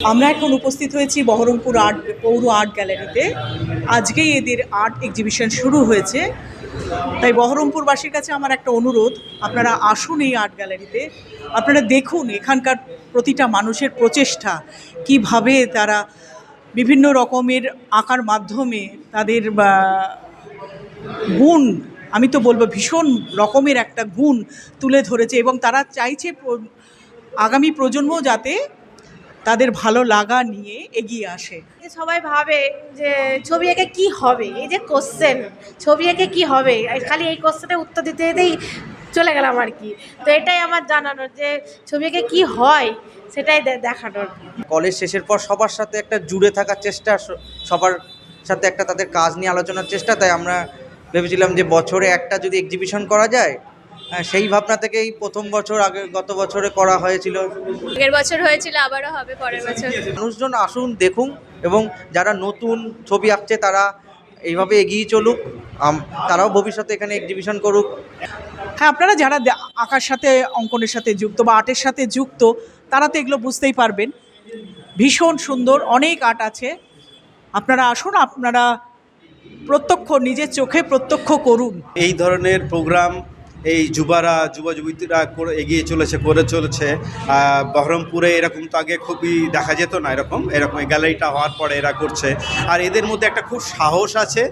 আমরা এখন উপস্থিত হয়েছি বহরমপুর আর্ট পৌর আর্ট গ্যালারিতে। আজকেই এদের আর্ট এক্সিবিশন শুরু হয়েছে। তাই বহরমপুরবাসীর কাছে আমার একটা অনুরোধ, আপনারা আসুন এই আর্ট গ্যালারিতে। আপনারা দেখুন এখানকার প্রতিটা মানুষের প্রচেষ্টা, কীভাবে তারা বিভিন্ন রকমের আঁকার মাধ্যমে তাদের গুণ, আমি তো বলব ভীষণ রকমের একটা গুণ তুলে ধরেছে এবং তারা চাইছে আগামী প্রজন্ম যাতে তাদের ভালো লাগা নিয়ে এগিয়ে আসে। সবাই ভাবে যে ছবি এঁকে কি হবে? এই যে কোশ্চেন ছবি এঁকে কি হবে? খালি এই কোশ্চেনের উত্তর দিতে দিতেই চলে গেলাম আর কি। তো এটাই আমার জানানোর যে ছবি এঁকে কি হয় সেটাই দেখানোর। কলেজ শেষের পর সবার সাথে একটা জুড়ে থাকার চেষ্টা সবার সাথে একটা তাদের কাজ নিয়ে আলোচনার চেষ্টা। তাই আমরা ভেবেছিলাম যে বছরে একটা যদি এক্সিবিশন করা যায় সেই ভাবনা থেকেই প্রথম বছর আগে গত বছরে করা হয়েছিল। আগের বছর হয়েছিল আবারও হবে পরের বছর। মানুষজন আসুন দেখুন এবং যারা নতুন ছবি আঁকছে তারা এইভাবে এগিয়ে চলুক তারাও ভবিষ্যতে এখানে এক্সিবিশন করুক। হ্যাঁ আপনারা যারা আঁকার সাথে অঙ্কনের সাথে যুক্ত বা আর্টের সাথে যুক্ত তারা তো এগুলো বুঝতেই পারবেন। ভীষণ সুন্দর অনেক আর্ট আছে। আপনারা আসুন আপনারা প্রত্যক্ষ নিজের চোখে প্রত্যক্ষ করুন। এই ধরনের প্রোগ্রাম এই যুবারা যুবা যুবতীরা করে এগিয়ে চলেছে, করে চলেছে। বহরমপুরে এরকম তো আগে খুবই দেখা যেত না এরকম। এরকম গ্যালারিটা হওয়ার পরে এরা করছে। আর এদের মধ্যে একটা খুব সাহস আছে।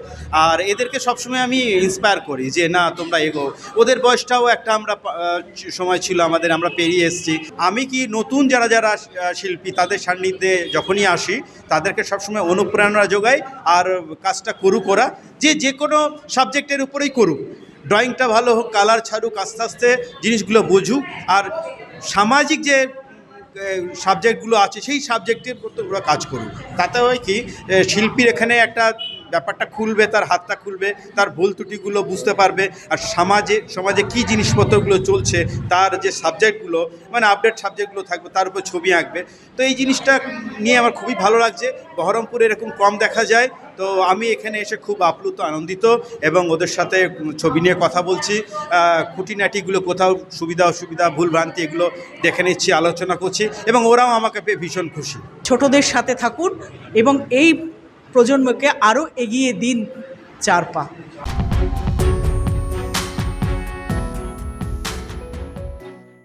আর এদেরকে সবসময় আমি ইন্সপায়ার করি যে, না, তোমরা এগো। ওদের বয়সটাও একটা আমরা সময় ছিল আমাদের, আমরা পেরিয়ে এসেছি। আমি কি নতুন যারা যারা শিল্পী, তাদের সান্নিধ্যে যখনই আসি, তাদেরকে সবসময় অনুপ্রেরণা যোগাই আর কাজটা করুক ওরা। যে যে কোনো সাবজেক্টের উপরেই করুক। ড্রয়িংটা ভালো হোক, কালার ছাড়ুক, আস্তে আস্তে জিনিসগুলো বুঝুক। আর সামাজিক যে সাবজেক্টগুলো আছে, সেই সাবজেক্টের ওরা কাজ করুক। তাতে হয় কি শিল্পীর এখানে একটা ব্যাপারটা খুলবে, তার হাতটা খুলবে, তার ভুল ত্রুটিগুলো বুঝতে পারবে, আর সমাজে সমাজে কী জিনিসপত্রগুলো চলছে, তার যে সাবজেক্টগুলো মানে আপডেট সাবজেক্টগুলো থাকবে, তার উপর ছবি আঁকবে। তো এই জিনিসটা নিয়ে আমার খুবই ভালো লাগছে। বহরমপুরে এরকম কম দেখা যায়। তো আমি এখানে এসে খুব আপ্লুত, আনন্দিত এবং ওদের সাথে ছবি নিয়ে কথা বলছি। খুঁটিনাটিগুলো কোথাও সুবিধা, অসুবিধা, ভুলভ্রান্তি, এগুলো দেখে নিচ্ছি, আলোচনা করছি এবং ওরাও আমাকে পেয়ে ভীষণ খুশি। ছোটদের সাথে থাকুন এবং এই প্রজন্মকে আরও এগিয়ে দিন চার পা